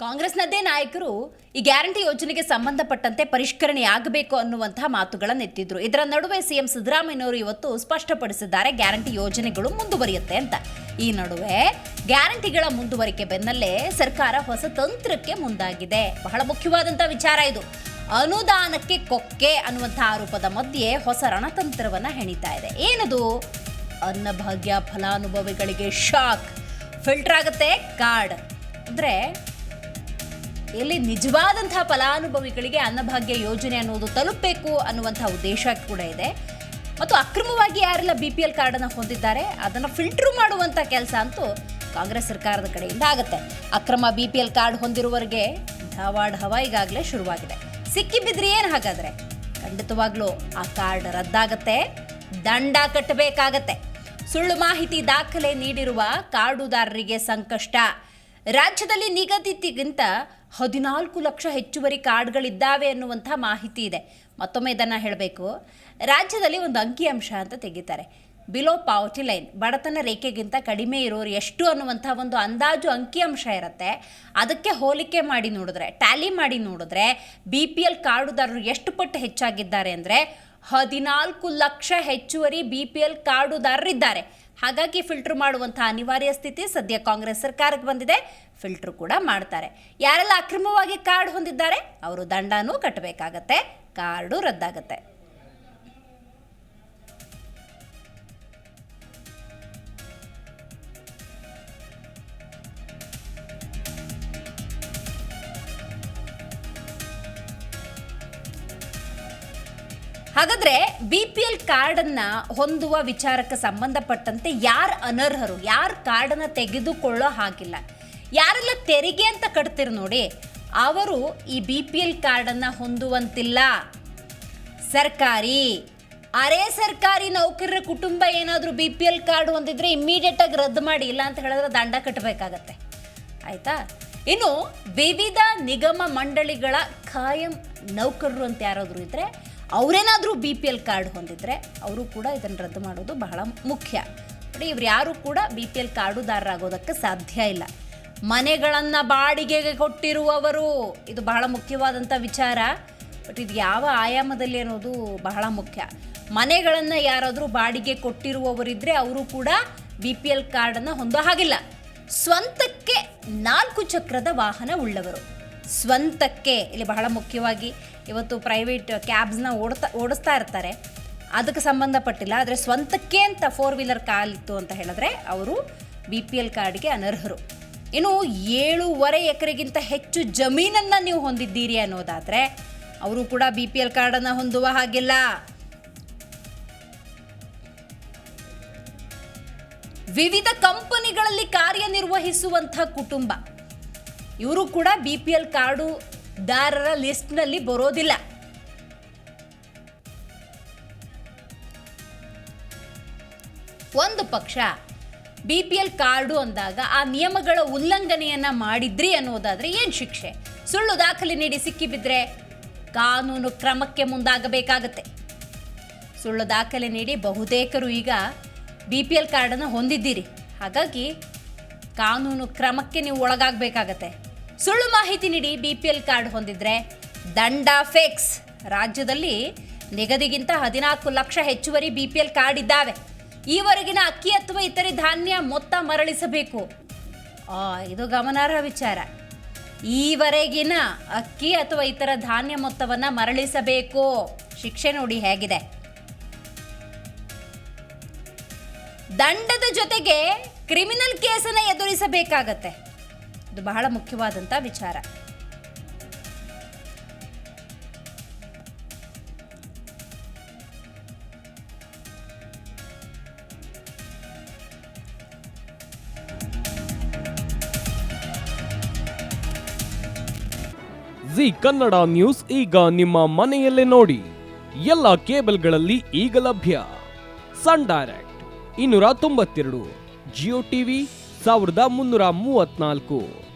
ಕಾಂಗ್ರೆಸ್ನದ್ದೇ ನಾಯಕರು ಈ ಗ್ಯಾರಂಟಿ ಯೋಜನೆಗೆ ಸಂಬಂಧಪಟ್ಟಂತೆ ಪರಿಷ್ಕರಣೆ ಆಗಬೇಕು ಅನ್ನುವಂತಹ ಮಾತುಗಳನ್ನು ಎತ್ತಿದ್ರು. ಇದರ ನಡುವೆ ಸಿಎಂ ಸಿದ್ದರಾಮಯ್ಯನವರು ಇವತ್ತು ಸ್ಪಷ್ಟಪಡಿಸಿದ್ದಾರೆ, ಗ್ಯಾರಂಟಿ ಯೋಜನೆಗಳು ಮುಂದುವರಿಯುತ್ತೆ ಅಂತ. ಈ ನಡುವೆ ಗ್ಯಾರಂಟಿಗಳ ಮುಂದುವರಿಕೆ ಬೆನ್ನಲ್ಲೇ ಸರ್ಕಾರ ಹೊಸ ತಂತ್ರಕ್ಕೆ ಮುಂದಾಗಿದೆ. ಬಹಳ ಮುಖ್ಯವಾದಂತಹ ವಿಚಾರ ಇದು. ಅನುದಾನಕ್ಕೆ ಕೊಕ್ಕೆ ಅನ್ನುವಂಥ ಆರೋಪದ ಮಧ್ಯೆ ಹೊಸ ರಣತಂತ್ರವನ್ನು ಹೆಣಿತಾ ಇದೆ. ಏನದು? ಅನ್ನಭಾಗ್ಯ ಫಲಾನುಭವಿಗಳಿಗೆ ಶಾಕ್. ಫಿಲ್ಟರ್ ಆಗುತ್ತೆ ಕಾರ್ಡ್. ಅಂದ್ರೆ ಇಲ್ಲಿ ನಿಜವಾದಂತಹ ಫಲಾನುಭವಿಗಳಿಗೆ ಅನ್ನಭಾಗ್ಯ ಯೋಜನೆ ಅನ್ನೋದು ತಲುಪಬೇಕು ಅನ್ನುವಂಥ ಉದ್ದೇಶ ಕೂಡ ಇದೆ. ಮತ್ತು ಅಕ್ರಮವಾಗಿ ಯಾರೆಲ್ಲ ಬಿ ಪಿ ಎಲ್ ಕಾರ್ಡನ್ನು ಹೊಂದಿದ್ದಾರೆ, ಅದನ್ನು ಫಿಲ್ಟರ್ ಮಾಡುವಂಥ ಕೆಲಸ ಅಂತೂ ಕಾಂಗ್ರೆಸ್ ಸರ್ಕಾರದ ಕಡೆಯಿಂದ ಆಗುತ್ತೆ. ಅಕ್ರಮ ಬಿ ಪಿ ಎಲ್ ಕಾರ್ಡ್ ಹೊಂದಿರುವವರಿಗೆ ಧಾವಾಡ್ ಹವಾ ಈಗಾಗಲೇ ಶುರುವಾಗಿದೆ. ಸಿಕ್ಕಿ ಬಿದ್ರಿ ಏನು ಹಾಗಾದ್ರೆ? ಖಂಡಿತವಾಗ್ಲೂ ಆ ಕಾರ್ಡ್ ರದ್ದಾಗತ್ತೆ, ದಂಡ ಕಟ್ಟಬೇಕಾಗತ್ತೆ. ಸುಳ್ಳು ಮಾಹಿತಿ ದಾಖಲೆ ನೀಡಿರುವ ಕಾರ್ಡುದಾರರಿಗೆ ಸಂಕಷ್ಟ. ರಾಜ್ಯದಲ್ಲಿ ನಿಗದಿತಗಿಂತ ಹದಿನಾಲ್ಕು ಲಕ್ಷ ಹೆಚ್ಚುವರಿ ಕಾರ್ಡ್ಗಳಿದ್ದಾವೆ ಅನ್ನುವಂಥ ಮಾಹಿತಿ ಇದೆ. ಮತ್ತೊಮ್ಮೆ ಇದನ್ನು ಹೇಳಬೇಕು. ರಾಜ್ಯದಲ್ಲಿ ಒಂದು ಅಂಕಿಅಂಶ ಅಂತ ತೆಗಿತಾರೆ. ಬಿಲೋ ಪಾವತಿ ಲೈನ್, ಬಡತನ ರೇಖೆಗಿಂತ ಕಡಿಮೆ ಇರೋರು ಎಷ್ಟು ಅನ್ನುವಂಥ ಒಂದು ಅಂದಾಜು ಅಂಕಿಅಂಶ ಇರುತ್ತೆ. ಅದಕ್ಕೆ ಹೋಲಿಕೆ ಮಾಡಿ ನೋಡಿದ್ರೆ, ಟ್ಯಾಲಿ ಮಾಡಿ ನೋಡಿದ್ರೆ, ಬಿ ಪಿ ಎಲ್ ಕಾರ್ಡುದಾರರು ಎಷ್ಟು ಪಟ್ಟು ಹೆಚ್ಚಾಗಿದ್ದಾರೆ ಅಂದರೆ, ಹದಿನಾಲ್ಕು ಲಕ್ಷ ಹೆಚ್ಚುವರಿ ಬಿ ಪಿ ಎಲ್ ಕಾರ್ಡುದಾರರಿದ್ದಾರೆ. ಹಾಗಾಗಿ ಫಿಲ್ಟರ್ ಮಾಡುವಂಥ ಅನಿವಾರ್ಯ ಸ್ಥಿತಿ ಸದ್ಯ ಕಾಂಗ್ರೆಸ್ ಸರ್ಕಾರಕ್ಕೆ ಬಂದಿದೆ. ಫಿಲ್ಟರ್ ಕೂಡ ಮಾಡ್ತಾರೆ. ಯಾರೆಲ್ಲ ಅಕ್ರಮವಾಗಿ ಕಾರ್ಡ್ ಹೊಂದಿದ್ದಾರೆ, ಅವರು ದಂಡನೂ ಕಟ್ಟಬೇಕಾಗತ್ತೆ. ಕಾರ್ಡು ರದ್ದಾಗತ್ತೆ. ಹಾಗಾದ್ರೆ ಬಿ ಪಿ ಎಲ್ ಕಾರ್ಡನ್ನ ಹೊಂದುವ ವಿಚಾರಕ್ಕೆ ಸಂಬಂಧಪಟ್ಟಂತೆ ಯಾರು ಅನರ್ಹರು? ಯಾರು ಅನ್ನ ತೆಗೆದುಕೊಳ್ಳೋ ಹಾಗಿಲ್ಲ. ಯಾರೆಲ್ಲ ತೆರಿಗೆ ಅಂತ ಕಟ್ತಿರ್ ನೋಡಿ, ಅವರು ಈ ಬಿ ಪಿ ಎಲ್ ಕಾರ್ಡನ್ನ ಹೊಂದುವಂತಿಲ್ಲ. ಸರ್ಕಾರಿ. ಅರೆ ಸರ್ಕಾರಿ ನೌಕರರ ಕುಟುಂಬ ಏನಾದರೂ ಬಿ ಪಿ ಎಲ್ ಕಾರ್ಡ್ ಹೊಂದಿದ್ರೆ ಇಮ್ಮಿಡಿಯೇಟ್ ಆಗಿ ರದ್ದು ಮಾಡಿ, ಇಲ್ಲ ಅಂತ ಹೇಳಿದ್ರೆ ದಂಡ ಕಟ್ಟಬೇಕಾಗತ್ತೆ ಆಯ್ತಾ? ಇನ್ನು ವಿವಿಧ ನಿಗಮ ಮಂಡಳಿಗಳ ಖಾಯಂ ನೌಕರರು ಅಂತ ಯಾರಾದರೂ ಇದ್ರೆ ಅವರೇನಾದರೂ ಬಿ ಪಿ ಎಲ್ ಕಾರ್ಡ್ ಹೊಂದಿದ್ರೆ ಅವರು ಕೂಡ ಇದನ್ನು ರದ್ದು ಮಾಡೋದು ಬಹಳ ಮುಖ್ಯ. ನೋಡಿ, ಇವ್ರು ಯಾರು ಕೂಡ ಬಿ ಪಿ ಎಲ್ ಕಾರ್ಡುದಾರರಾಗೋದಕ್ಕೆ ಸಾಧ್ಯ ಇಲ್ಲ. ಮನೆಗಳನ್ನು ಬಾಡಿಗೆಗೆ ಕೊಟ್ಟಿರುವವರು, ಇದು ಬಹಳ ಮುಖ್ಯವಾದಂಥ ವಿಚಾರ. ಬಟ್ ಇದು ಯಾವ ಆಯಾಮದಲ್ಲಿ ಅನ್ನೋದು ಬಹಳ ಮುಖ್ಯ. ಮನೆಗಳನ್ನು ಯಾರಾದರೂ ಬಾಡಿಗೆ ಕೊಟ್ಟಿರುವವರಿದ್ದರೆ ಅವರು ಕೂಡ ಬಿ ಪಿ ಎಲ್ ಕಾರ್ಡನ್ನು ಹೊಂದೋ ಹಾಗಿಲ್ಲ. ಸ್ವಂತಕ್ಕೆ ನಾಲ್ಕು ಚಕ್ರದ ವಾಹನ ಉಳ್ಳವರು. ಸ್ವಂತಕ್ಕೆ, ಇಲ್ಲಿ ಬಹಳ ಮುಖ್ಯವಾಗಿ ಇವತ್ತು ಪ್ರೈವೇಟ್ ಕ್ಯಾಬ್ಸ್ನ ಓಡ್ತಾ, ಓಡಿಸ್ತಾ ಇರ್ತಾರೆ. ಅದಕ್ಕೆ ಸಂಬಂಧಪಟ್ಟಿಲ್ಲ, ಆದರೆ ಸ್ವಂತಕ್ಕೆ ಅಂತ ಫೋರ್ ವೀಲರ್ ಕಾಲಿತ್ತು ಅಂತ ಹೇಳಿದ್ರೆ ಅವರು ಬಿ ಪಿ ಎಲ್ ಕಾರ್ಡ್ಗೆ ಅನರ್ಹರು. ಇನ್ನು ಏಳೂವರೆ ಎಕರೆಗಿಂತ ಹೆಚ್ಚು ಜಮೀನನ್ನು ನೀವು ಹೊಂದಿದ್ದೀರಿ ಅನ್ನೋದಾದರೆ ಅವರು ಕೂಡ ಬಿ ಪಿ ಎಲ್ ಕಾರ್ಡನ್ನು ಹೊಂದುವ ಹಾಗಿಲ್ಲ. ವಿವಿಧ ಕಂಪನಿಗಳಲ್ಲಿ ಕಾರ್ಯನಿರ್ವಹಿಸುವಂಥ ಕುಟುಂಬ. ಇವರು ಕೂಡ ಬಿ ಪಿ ಎಲ್ ಕಾರ್ಡುದಾರರ ಲಿಸ್ಟ್ನಲ್ಲಿ ಬರೋದಿಲ್ಲ. ಒಂದು ಪಕ್ಷ ಬಿ ಪಿ ಎಲ್ ಕಾರ್ಡು ಅಂದಾಗ ಆ ನಿಯಮಗಳ ಉಲ್ಲಂಘನೆಯನ್ನ ಮಾಡಿದ್ರಿ ಅನ್ನೋದಾದ್ರೆ ಏನು ಶಿಕ್ಷೆ? ಸುಳ್ಳು ದಾಖಲೆ ನೀಡಿ ಸಿಕ್ಕಿಬಿದ್ರೆ ಕಾನೂನು ಕ್ರಮಕ್ಕೆ ಮುಂದಾಗಬೇಕಾಗತ್ತೆ. ಸುಳ್ಳು ದಾಖಲೆ ನೀಡಿ ಬಹುತೇಕರು ಈಗ ಬಿ ಪಿ ಎಲ್ ಕಾರ್ಡನ್ನು ಹೊಂದಿದ್ದೀರಿ. ಹಾಗಾಗಿ ಕಾನೂನು ಕ್ರಮಕ್ಕೆ ನೀವು ಒಳಗಾಗಬೇಕಾಗತ್ತೆ. ಸುಳ್ಳು ಮಾಹಿತಿ ನೀಡಿ ಬಿ ಪಿ ಎಲ್ ಕಾರ್ಡ್ ಹೊಂದಿದ್ರೆ ದಂಡ ಫಿಕ್ಸ್. ರಾಜ್ಯದಲ್ಲಿ ನಿಗದಿಗಿಂತ ಹದಿನಾಲ್ಕು ಲಕ್ಷ ಹೆಚ್ಚುವರಿ ಬಿ ಪಿ ಎಲ್ ಕಾರ್ಡ್ ಇದ್ದಾವೆ. ಈವರೆಗಿನ ಅಕ್ಕಿ ಅಥವಾ ಇತರೆ ಧಾನ್ಯ ಮೊತ್ತ ಮರಳಿಸಬೇಕು. ಇದು ಗಮನಾರ್ಹ ವಿಚಾರ. ಈವರೆಗಿನ ಅಕ್ಕಿ ಅಥವಾ ಇತರ ಧಾನ್ಯ ಮೊತ್ತವನ್ನು ಮರಳಿಸಬೇಕು. ಶಿಕ್ಷೆ ನೋಡಿ ಹೇಗಿದೆ. ದಂಡದ ಜೊತೆಗೆ ಕ್ರಿಮಿನಲ್ ಕೇಸನ್ನು ಎದುರಿಸಬೇಕಾಗತ್ತೆ. ಇದು ಬಹಳ ಮುಖ್ಯವಾದಂಥ ವಿಚಾರ. ಜಿ ಕನ್ನಡ ನ್ಯೂಸ್ ಈಗ ನಿಮ್ಮ ಮನೆಯಲ್ಲೇ ನೋಡಿ. ಎಲ್ಲ ಕೇಬಲ್ಗಳಲ್ಲಿ ಈಗ ಲಭ್ಯ. ಸನ್ ಡೈರೆಕ್ಟ್ ಇನ್ನೂರ ತೊಂಬತ್ತೆರಡು, ಜಿಯೋ ಟಿವಿ ಸಾವಿರದ ಮುನ್ನೂರ ಮೂವತ್ನಾಲ್ಕು